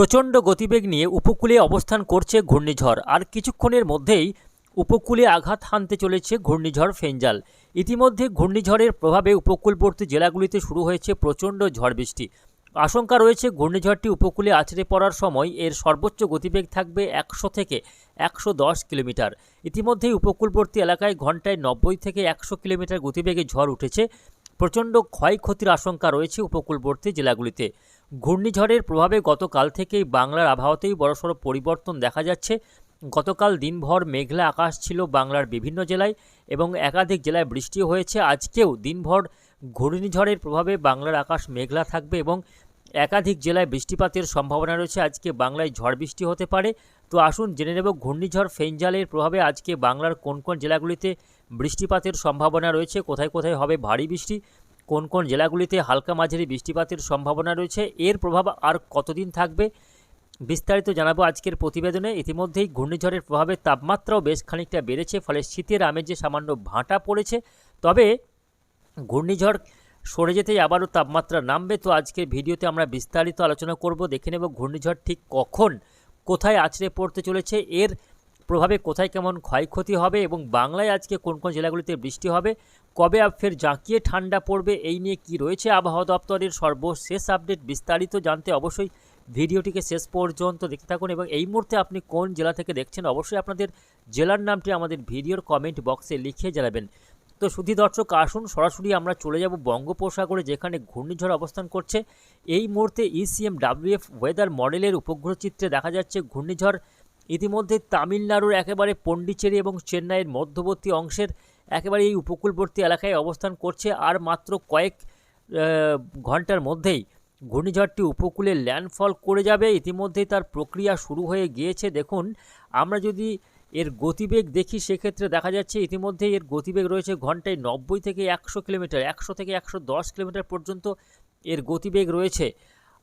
প্রচণ্ড গতিবেগ নিয়ে উপকূলে অবস্থান করছে ঘূর্ণিঝড়। আর কিছুক্ষণের মধ্যেই উপকূলে আঘাত হানতে চলেছে ঘূর্ণিঝড় ফেঞ্জাল। ইতিমধ্যে ঘূর্ণিঝড়ের প্রভাবে উপকূলবর্তী জেলাগুলিতে শুরু হয়েছে প্রচণ্ড ঝড় বৃষ্টি। আশঙ্কা রয়েছে ঘূর্ণিঝড়টি উপকূলে আছড়ে পড়ার সময় এর সর্বোচ্চ গতিবেগ থাকবে একশো থেকে একশো দশ কিলোমিটার। ইতিমধ্যেই উপকূলবর্তী এলাকায় ঘন্টায় নব্বই থেকে একশো কিলোমিটার গতিবেগে ঝড় উঠেছে। প্রচণ্ড ক্ষয়ক্ষতির আশঙ্কা রয়েছে উপকূলবর্তী জেলাগুলিতে। ঘূর্ণিঝড়ের প্রভাবে গতকাল থেকেই বাংলার আবহাওয়াতেই বড়সড় পরিবর্তন দেখা যাচ্ছে। গতকাল দিনভর মেঘলা আকাশ ছিল বাংলার বিভিন্ন জেলায় এবং একাধিক জেলায় বৃষ্টি হয়েছে। আজকেও দিনভর ঘূর্ণিঝড়ের প্রভাবে বাংলার আকাশ মেঘলা থাকবে এবং একাধিক জেলায় বৃষ্টিপাতের সম্ভাবনা রয়েছে। আজকে বাংলায় ঝড় বৃষ্টি হতে পারে। তো আসুন জেনে নেব ঘূর্ণিঝড় ফেঞ্জালের প্রভাবে আজকে বাংলার কোন কোন জেলাগুলিতে বৃষ্টিপাতের সম্ভাবনা রয়েছে। কোথায় কোথায় হবে ভারী বৃষ্টি? কোন কোন জেলাগুলিতে হালকা মাঝারি বৃষ্টিপাতের সম্ভাবনা রয়েছে, এর প্রভাব আর কতদিন থাকবে বিস্তারিত জানাব আজকের প্রতিবেদনে। ইতিমধ্যেই ঘূর্ণিঝড়ের প্রভাবে তাপমাত্রাও বেশ খানিকটা বেড়েছে, ফলে শীতের আমেজে সামান্য ভাঁটা পড়েছে, তবে ঘূর্ণিঝড় সরে যেতেই আবারও তাপমাত্রা নামবে। তো আজকের ভিডিওতে আমরা বিস্তারিত আলোচনা করব, দেখে নেব ঘূর্ণিঝড় ঠিক কখন, কোথায় আছড়ে পড়তে চলেছে, এর প্রভাবে কোথায় কেমন ক্ষয়ক্ষতি হবে এবং বাংলায় আজকে কোন কোন জেলাগুলিতে বৃষ্টি হবে? কবে ফের জাঁকিয়ে ঠান্ডা পড়বে? এই নিয়ে কি রয়েছে আবহাওয়া দপ্তরের সর্বশেষ আপডেট বিস্তারিত জানতে অবশ্যই ভিডিওটিকে শেষ পর্যন্ত দেখতে থাকুন এবং এই মুহূর্তে আপনি কোন জেলা থেকে দেখছেন অবশ্যই আপনাদের জেলার নামটি আমাদের ভিডিওর কমেন্ট বক্সে লিখে জানাবেন। তো শুধু দর্শক, আসুন, সরাসরি আমরা চলে যাব বঙ্গোপসাগরে যেখানে ঘূর্ণিঝড় অবস্থান করছে। এই মুহূর্তে ইসিএম ডাব্লিউএফ ওয়েদার মডেলের উপগ্রহ চিত্রে দেখা যাচ্ছে ঘূর্ণিঝড় ইতিমধ্যে তামিলনাড়ুর একেবারে পন্ডিচেরি এবং চেন্নাইয়ের মধ্যবর্তী অংশের একেবারে এই উপকূলবর্তী এলাকায় অবস্থান করছে আর মাত্র কয়েক ঘণ্টার মধ্যেই ঘূর্ণিঝড়টি উপকূলে ল্যান্ডফল করে যাবে। ইতিমধ্যেই তার প্রক্রিয়া শুরু হয়ে গিয়েছে। দেখুন, আমরা যদি এর গতিবেগ দেখি, সেক্ষেত্রে দেখা যাচ্ছে ইতিমধ্যে এর গতিবেগ রয়েছে ঘন্টায় নব্বই থেকে একশো কিলোমিটার, একশো থেকে একশো দশ কিলোমিটার পর্যন্ত এর গতিবেগ রয়েছে।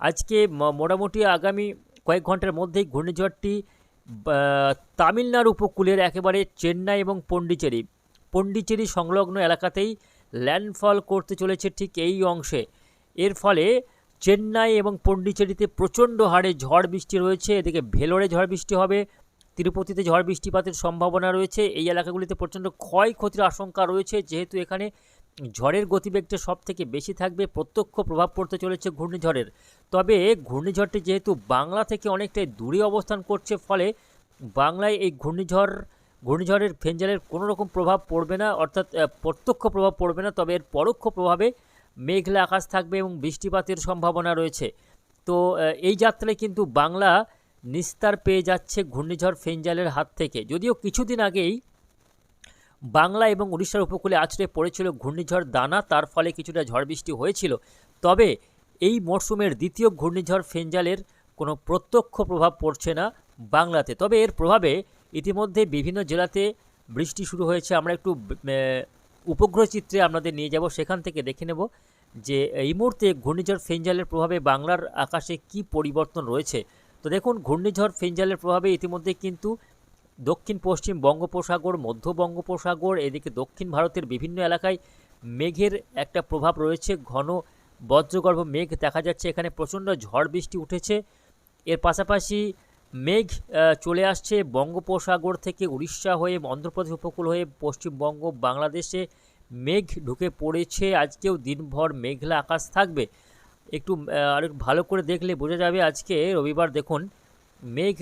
আজকে মোটামুটি আগামী কয়েক ঘণ্টার মধ্যেই ঘূর্ণিঝড়টি তামিলনাড়ু উপকূলের একেবারে চেন্নাই এবং পণ্ডিচেরি পন্ডিচেরি সংলগ্ন এলাকাতেই ল্যান্ডফল করতে চলেছে ঠিক এই অংশে। এর ফলে চেন্নাই এবং পন্ডিচেরিতে প্রচণ্ড হারে ঝড় বৃষ্টি রয়েছে। এদিকে ভেলোরে ঝড় বৃষ্টি হবে, তিরুপতিতে ঝড় বৃষ্টিপাতের সম্ভাবনা রয়েছে। এই এলাকাগুলিতে প্রচণ্ড ক্ষয়ক্ষতির আশঙ্কা রয়েছে। যেহেতু এখানে ঝড়ের গতিবেগটা সব থেকে বেশি থাকবে, প্রত্যক্ষ প্রভাব পড়তে চলেছে ঘূর্ণিঝড়ের। তবে ঘূর্ণিঝড়টি যেহেতু বাংলা থেকে অনেকটাই দূরে অবস্থান করছে, ফলে বাংলায় এই ঘূর্ণিঝড়, ঘূর্ণিঝড়ের ফেঞ্জালের কোনো রকম প্রভাব পড়বে না, অর্থাৎ প্রত্যক্ষ প্রভাব পড়বে না, তবে এর পরোক্ষ প্রভাবে মেঘলা আকাশ থাকবে এবং বৃষ্টিপাতের সম্ভাবনা রয়েছে। তো এই যাত্রায় কিন্তু বাংলা নিস্তার পেয়ে যাচ্ছে ঘূর্ণিঝড় ফেঞ্জালের হাত থেকে। যদিও কিছুদিন আগেই বাংলা এবং উড়িষ্যার উপকূলে আছড়ে পড়েছিল ঘূর্ণিঝড় দানা, তার ফলে কিছুটা ঝড় বৃষ্টি হয়েছিল। তবে এই মরশুমের দ্বিতীয় ঘূর্ণিঝড় ফেঞ্জালের কোনো প্রত্যক্ষ প্রভাব পড়ছে না বাংলাতে। তবে এর প্রভাবে ইতিমধ্যে বিভিন্ন জেলাতে বৃষ্টি শুরু হয়েছে। আমরা একটু উপগ্রহ চিত্রে আপনাদের নিয়ে যাব, সেখান থেকে দেখে নেব যে এই মুহূর্তে ঘূর্ণিঝড় ফেঞ্জালের প্রভাবে বাংলার আকাশে কি পরিবর্তন রয়েছে। তো দেখুন, ঘূর্ণিঝড় ফেঞ্জালের প্রভাবে ইতিমধ্যে কিন্তু দক্ষিণ পশ্চিম বঙ্গোপসাগর মধ্য বঙ্গোপসাগর এদিকে দক্ষিণ ভারতের বিভিন্ন এলাকায় মেঘের একটা প্রভাব রয়েছে ঘন বজ্রগর্ভ মেঘ দেখা যাচ্ছে এখানে প্রচণ্ড ঝড় বৃষ্টি উঠেছে। এর পাশাপাশি মেঘ চলে আসছে বঙ্গোপসাগর থেকে উড়িষ্যা হয়ে অন্ধ্রপ্রদেশ উপকূল হয়ে পশ্চিমবঙ্গ বাংলাদেশে মেঘ ঢুকে পড়েছে। আজকেও দিনভর মেঘলা আকাশ থাকবে। একটু আহ, আর ভালো করে দেখলে বোঝা যাবে আজকে রবিবার। দেখুন মেঘ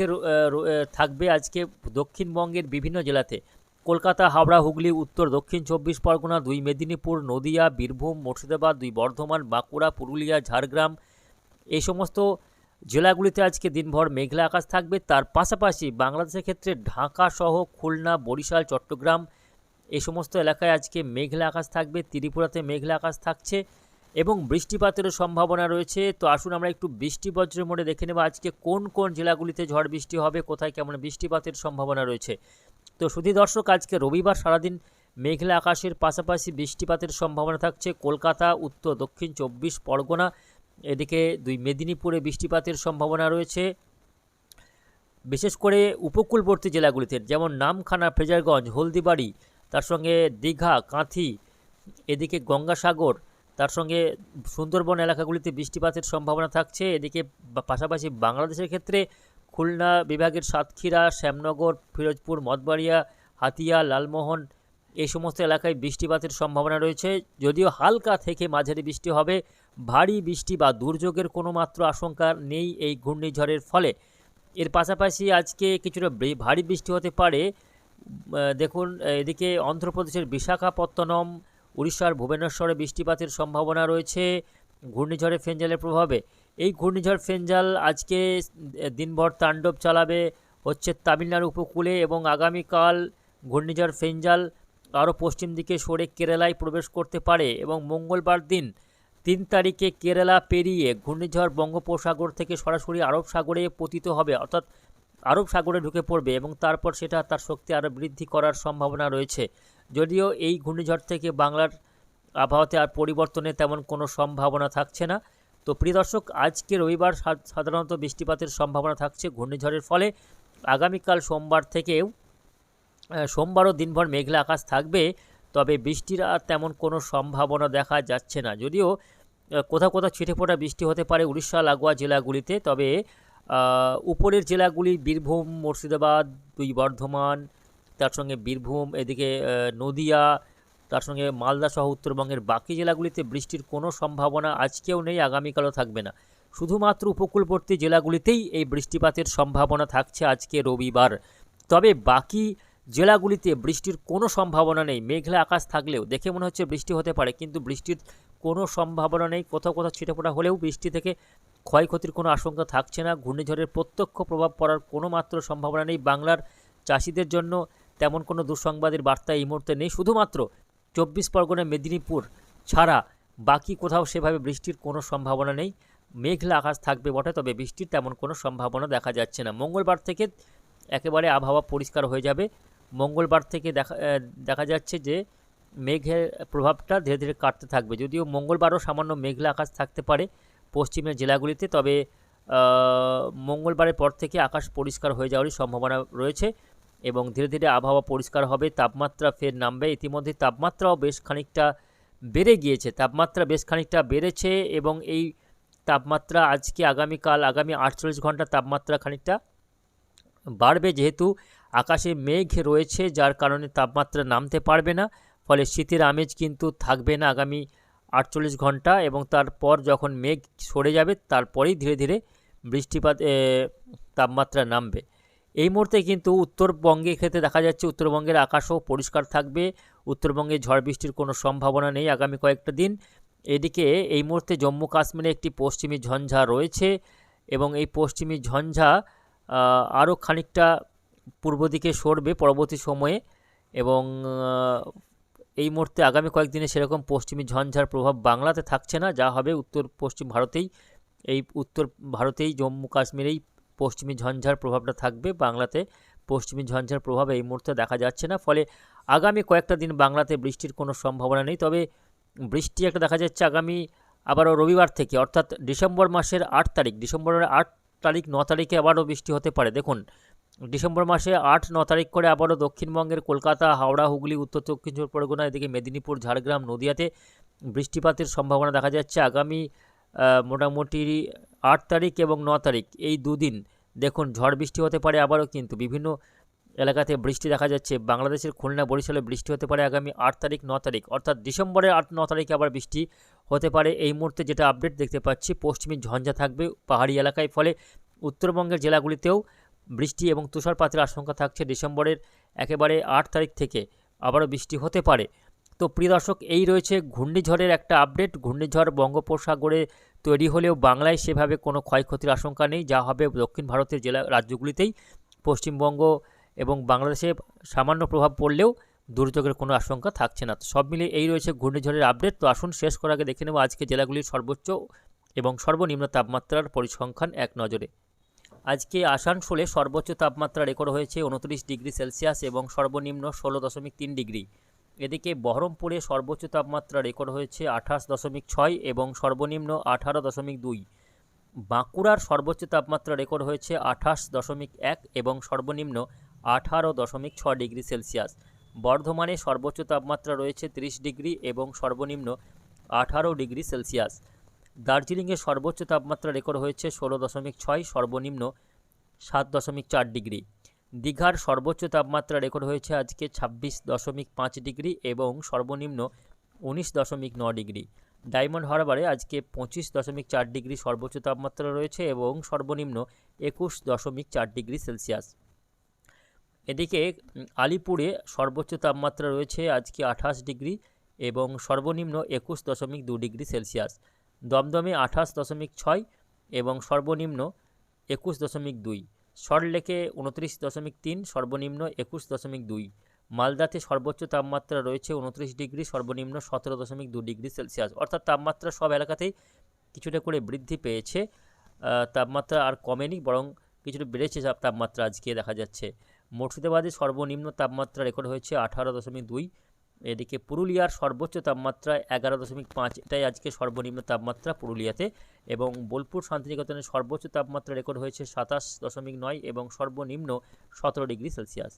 থাকবে আজকে দক্ষিণবঙ্গের বিভিন্ন জেলাতে। কলকাতা, হাওড়া, হুগলি, উত্তর, দক্ষিণ চব্বিশ পরগনা, দুই মেদিনীপুর, নদিয়া, বীরভূম, মুর্শিদাবাদ, দুই বর্ধমান, বাঁকুড়া, পুরুলিয়া, ঝাড়গ্রাম। এই সমস্ত জেলাগুলিতে আজকে দিনভর মেঘলা আকাশ থাকবে। তার পাশাপাশি বাংলাদেশের ক্ষেত্রে ঢাকা সহ খুলনা, বরিশাল, চট্টগ্রাম এই সমস্ত এলাকায় আজকে মেঘলা আকাশ থাকবে। ত্রিপুরাতে মেঘলা আকাশ থাকছে। এবং বৃষ্টিপাতেরও সম্ভাবনা রয়েছে। তো আসুন আমরা একটু বৃষ্টি বজ্রের মোড়ে দেখে নেব আজকে কোন কোন জেলাগুলিতে ঝড় বৃষ্টি হবে, কোথায় কেমন বৃষ্টিপাতের সম্ভাবনা রয়েছে। তো শুধু দর্শক, আজকে রবিবার সারাদিন মেঘলা আকাশের পাশাপাশি বৃষ্টিপাতের সম্ভাবনা থাকছে। কলকাতা, উত্তর, দক্ষিণ চব্বিশ, পরগনা, এদিকে দুই মেদিনীপুরে বৃষ্টিপাতের সম্ভাবনা রয়েছে। বিশেষ করে উপকূলবর্তী জেলাগুলিতে, যেমন নামখানা ফ্রেজারগঞ্জ হলদিবাড়ি, তার সঙ্গে দীঘা, কাঁথি, এদিকে গঙ্গাসাগর তার সঙ্গে সুন্দরবন এলাকাগুলিতে বৃষ্টিপাতের সম্ভাবনা থাকছে। এদিকে পাশাপাশি বাংলাদেশের ক্ষেত্রে খুলনা বিভাগের সাতক্ষীরা, শ্যামনগর, ফিরোজপুর, মঠবাড়িয়া, হাতিয়া, লালমোহন এই সমস্ত এলাকায় বৃষ্টিপাতের সম্ভাবনা রয়েছে। যদিও হালকা থেকে মাঝারি বৃষ্টি হবে, ভারী বৃষ্টি বা দুর্যোগের কোনো মাত্র আশঙ্কা নেই এই ঘূর্ণিঝড়ের ফলে। এর পাশাপাশি আজকে কিছুটা ভারী বৃষ্টি হতে পারে। দেখুন, এদিকে অন্ধ্রপ্রদেশের বিশাখাপত্তনম উড়িষ্যার ভুবনেশ্বরে বৃষ্টিপাতের সম্ভাবনা রয়েছে। ঘূর্ণিঝড়ে ফেঞ্জালের প্রভাবে। এই ঘূর্ণিঝড় ফেঞ্জাল আজকে দিনভর তাণ্ডব চালাবে হচ্ছে তামিলনাড়ু উপকূলে এবং আগামীকাল ঘূর্ণিঝড় ফেঞ্জাল আরও পশ্চিম দিকে সরে কেরালায় প্রবেশ করতে পারে এবং মঙ্গলবার দিন তিন তারিখে কেরালা পেরিয়ে ঘূর্ণিঝড় বঙ্গোপসাগর থেকে সরাসরি আরব সাগরে পতিত হবে, অর্থাৎ আরব সাগরে ঢুকে পড়বে এবং তারপর সেটা তার শক্তি আরও বৃদ্ধি করার সম্ভাবনা রয়েছে। যদিও এই ঘূর্ণিঝড় থেকে বাংলার আবহাওয়াতে আর পরিবর্তনের তেমন কোনো সম্ভাবনা থাকছে না। তো প্রিয় দর্শক, আজকে রবিবার সাধারণত বৃষ্টিপাতের সম্ভাবনা থাকছে ঘূর্ণিঝড়ের ফলে। আগামীকাল সোমবার থেকেও সোমবারও দিনভর মেঘলা আকাশ থাকবে, তবে বৃষ্টির আর তেমন কোনো সম্ভাবনা দেখা যাচ্ছে না। যদিও কোথাও কোথাও ছিটে ফোটা বৃষ্টি হতে পারে উড়িষ্যা, লাগোয়া জেলাগুলিতে, তবে উপরের জেলাগুলি বীরভূম, মুর্শিদাবাদ, দুই বর্ধমান তার সঙ্গে বীরভূম, এদিকে নদিয়া, তার সঙ্গে মালদা সহ উত্তরবঙ্গের বাকি জেলাগুলিতে বৃষ্টির কোনো সম্ভাবনা আজকেও নেই, আগামীকালও থাকবে না। শুধুমাত্র উপকূলবর্তী জেলাগুলিতেই এই বৃষ্টিপাতের সম্ভাবনা থাকছে আজকে রবিবার। তবে বাকি জেলাগুলিতে বৃষ্টির কোনো সম্ভাবনা নেই, মেঘলা আকাশ থাকলেও। দেখে মনে হচ্ছে বৃষ্টি হতে পারে, কিন্তু বৃষ্টির কোনো সম্ভাবনা নেই। কোথাও কোথাও ছিটেফোঁটা হলেও বৃষ্টি থেকে ক্ষয়ক্ষতির কোনো আশঙ্কা থাকছে না। ঘূর্ণিঝড়ের প্রত্যক্ষ প্রভাব পড়ার কোনো মাত্র সম্ভাবনা নেই। বাংলার চাষিদের জন্য তেমন কোনো দুঃসংবাদের বার্তা এই মুহূর্তে নেই। শুধুমাত্র চব্বিশ পরগনা, মেদিনীপুর ছাড়া বাকি কোথাও সেভাবে বৃষ্টির কোনো সম্ভাবনা নেই। মেঘলা আকাশ থাকবে বটে, তবে বৃষ্টির তেমন কোনো সম্ভাবনা দেখা যাচ্ছে না। মঙ্গলবার থেকে একেবারে আবহাওয়া পরিষ্কার হয়ে যাবে। মঙ্গলবার থেকে দেখা দেখা যাচ্ছে যে মেঘের প্রভাবটা ধীরে ধীরে কাটতে থাকবে। যদিও মঙ্গলবারও সামান্য মেঘলা আকাশ থাকতে পারে পশ্চিমের জেলাগুলিতে, তবে মঙ্গলবারের পর থেকে আকাশ পরিষ্কার হয়ে যাওয়ারই সম্ভাবনা রয়েছে। এবং ধীরে ধীরে আবহাওয়া পরিষ্কার হবে, তাপমাত্রা ফের নামবে। ইতিমধ্যে তাপমাত্রাও বেশ খানিকটা বেড়ে গিয়েছে। তাপমাত্রা বেশ খানিকটা বেড়েছে এবং এই তাপমাত্রা আজকে আগামীকাল, আগামী আটচল্লিশ ঘণ্টা তাপমাত্রা খানিকটা বাড়বে। যেহেতু আকাশে মেঘ রয়েছে, যার কারণে তাপমাত্রা নামতে পারবে না, ফলে শীতের আমেজ কিন্তু থাকবে না আগামী আটচল্লিশ ঘণ্টা এবং তারপর যখন মেঘ সরে যাবে, তারপরেই ধীরে ধীরে বৃষ্টিপাত তাপমাত্রা নামবে। এই মুহূর্তে কিন্তু উত্তরবঙ্গে ক্ষেত্রে দেখা যাচ্ছে উত্তরবঙ্গের আকাশও পরিষ্কার থাকবে। উত্তরবঙ্গে ঝড় বৃষ্টির কোনো সম্ভাবনা নেই আগামী কয়েকটা দিন। এদিকে এই মুহূর্তে জম্মু কাশ্মীরে একটি পশ্চিমী ঝঞ্ঝা রয়েছে এবং এই পশ্চিমী ঝঞ্ঝা আরও খানিকটা পূর্ব দিকে সরবে পরবর্তী সময়ে এবং এই মুহূর্তে আগামী কয়েকদিনে সেরকম পশ্চিমী ঝঞ্ঝার প্রভাব বাংলাতে থাকছে না। যা হবে উত্তর পশ্চিম ভারতেই। এই উত্তর ভারতেই, জম্মু কাশ্মীরেই পশ্চিমী ঝঞ্ঝার প্রভাবটা থাকবে বাংলাতে। পশ্চিমী ঝঞ্ঝার প্রভাব এই মুহূর্তে দেখা যাচ্ছে না, ফলে আগামী কয়েকটা দিন বাংলাতে বৃষ্টির কোনো সম্ভাবনা নেই। তবে বৃষ্টি একটা দেখা যাচ্ছে আগামী আবারও রবিবার থেকে, অর্থাৎ ডিসেম্বর মাসের আট তারিখ, ডিসেম্বরের আট তারিখ, ন তারিখে আবারও বৃষ্টি হতে পারে। দেখুন, ডিসেম্বর মাসে আট, ন তারিখ করে আবারও দক্ষিণবঙ্গের কলকাতা, হাওড়া, হুগলি, উত্তর দক্ষিণ চব্বিশ পরগনা, এদিকে মেদিনীপুর, ঝাড়গ্রাম, নদিয়াতে বৃষ্টিপাতের সম্ভাবনা দেখা যাচ্ছে। আগামী মোটামুটি আট তারিখ এবং ন তারিখ, এই দুদিন। দেখুন, ঝড় বৃষ্টি হতে পারে আবারও কিন্তু বিভিন্ন এলাকাতে বৃষ্টি দেখা যাচ্ছে। বাংলাদেশের খুলনা বরিশালে বৃষ্টি হতে পারে আগামী আট তারিখ, ন তারিখ। অর্থাৎ ডিসেম্বরের আট, ন তারিখে আবার বৃষ্টি হতে পারে। এই মুহূর্তে যেটা আপডেট দেখতে পাচ্ছি, পশ্চিমী ঝঞ্ঝা থাকবে পাহাড়ি এলাকায়। ফলে উত্তরবঙ্গের জেলাগুলিতেও বৃষ্টি এবং তুষারপাতের আশঙ্কা থাকছে। ডিসেম্বরের একেবারে আট তারিখ থেকে আবারও বৃষ্টি হতে পারে। তো প্রিয় দর্শক, এই রয়েছে ঘূর্ণিঝড়ের একটা আপডেট। ঘূর্ণিঝড় বঙ্গোপসাগরে তৈরি হলেও বাংলায় সেভাবে কোনো ক্ষয়ক্ষতির আশঙ্কা নেই, যা হবে দক্ষিণ ভারতের জেলা রাজ্যগুলিতেই। পশ্চিমবঙ্গ এবং বাংলাদেশে সামান্য প্রভাব পড়লেও দুর্যোগের কোনো আশঙ্কা থাকছে না। সব মিলিয়ে এই রয়েছে ঘূর্ণিঝড়ের আপডেট। তো আসুন শেষ করার আগে দেখে নেব আজকে জেলাগুলির সর্বোচ্চ এবং সর্বনিম্ন তাপমাত্রার পরিসংখ্যান এক নজরে। আজকে আসানসোলে সর্বোচ্চ তাপমাত্রা রেকর্ড হয়েছে উনত্রিশ ডিগ্রি সেলসিয়াস এবং সর্বনিম্ন ষোলো দশমিক তিন ডিগ্রি। এদিকে বহরমপুরে সর্বোচ্চ তাপমাত্রা রেকর্ড হয়েছে আঠাশ দশমিক ছয় এবং সর্বনিম্ন আঠারো দশমিক দুই। বাঁকুড়ার সর্বোচ্চ তাপমাত্রা রেকর্ড হয়েছে আঠাশ দশমিক এক এবং সর্বনিম্ন আঠারো দশমিক ছ ডিগ্রি সেলসিয়াস। বর্ধমানে সর্বোচ্চ তাপমাত্রা রয়েছে তিরিশ ডিগ্রি এবং সর্বনিম্ন আঠারো ডিগ্রি সেলসিয়াস। দার্জিলিংয়ে সর্বোচ্চ তাপমাত্রা রেকর্ড হয়েছে ষোলো দশমিক ছয়, সর্বনিম্ন সাত দশমিক চার ডিগ্রি। দীঘার সর্বোচ্চ তাপমাত্রা রেকর্ড হয়েছে আজকে ছাব্বিশ দশমিক পাঁচ ডিগ্রি এবং সর্বনিম্ন উনিশ দশমিক ন ডিগ্রি। ডায়মন্ড হারবারে আজকে পঁচিশ দশমিক চার ডিগ্রি সর্বোচ্চ তাপমাত্রা রয়েছে এবং সর্বনিম্ন একুশ দশমিক চার ডিগ্রি সেলসিয়াস। এদিকে, আলিপুরে সর্বোচ্চ তাপমাত্রা রয়েছে আজকে আঠাশ ডিগ্রি এবং সর্বনিম্ন একুশ দশমিক দু ডিগ্রি সেলসিয়াস। দমদমে আঠাশ দশমিক ছয় এবং সর্বনিম্ন একুশ দশমিক দুই। সল্টলেকে উনত্রিশ দশমিক তিন, সর্বনিম্ন একুশ দশমিক দুই। মালদাতে সর্বোচ্চ তাপমাত্রা রয়েছে উনত্রিশ ডিগ্রি, সর্বনিম্ন সতেরো দশমিক দু ডিগ্রি সেলসিয়াস। অর্থাৎ তাপমাত্রা সব এলাকাতেই কিছুটা করে বৃদ্ধি পেয়েছে। তাপমাত্রা আর কমেনি, বরং কিছুটা বেড়েছে তাপ- তাপমাত্রা আজকে দেখা যাচ্ছে। মুর্শিদাবাদে সর্বনিম্ন তাপমাত্রা রেকর্ড হয়েছে আঠারো দশমিক দুই এদিকে পুরুলিয়ার সর্বোচ্চ তাপমাত্রা এগারো দশমিক পাঁচ, এটাই আজকে সর্বনিম্ন তাপমাত্রা পুরুলিয়াতে। এবং বোলপুর শান্তিনিকেতনের সর্বোচ্চ তাপমাত্রা রেকর্ড হয়েছে সাতাশ দশমিক নয় এবং সর্বনিম্ন সতেরো ডিগ্রি সেলসিয়াস।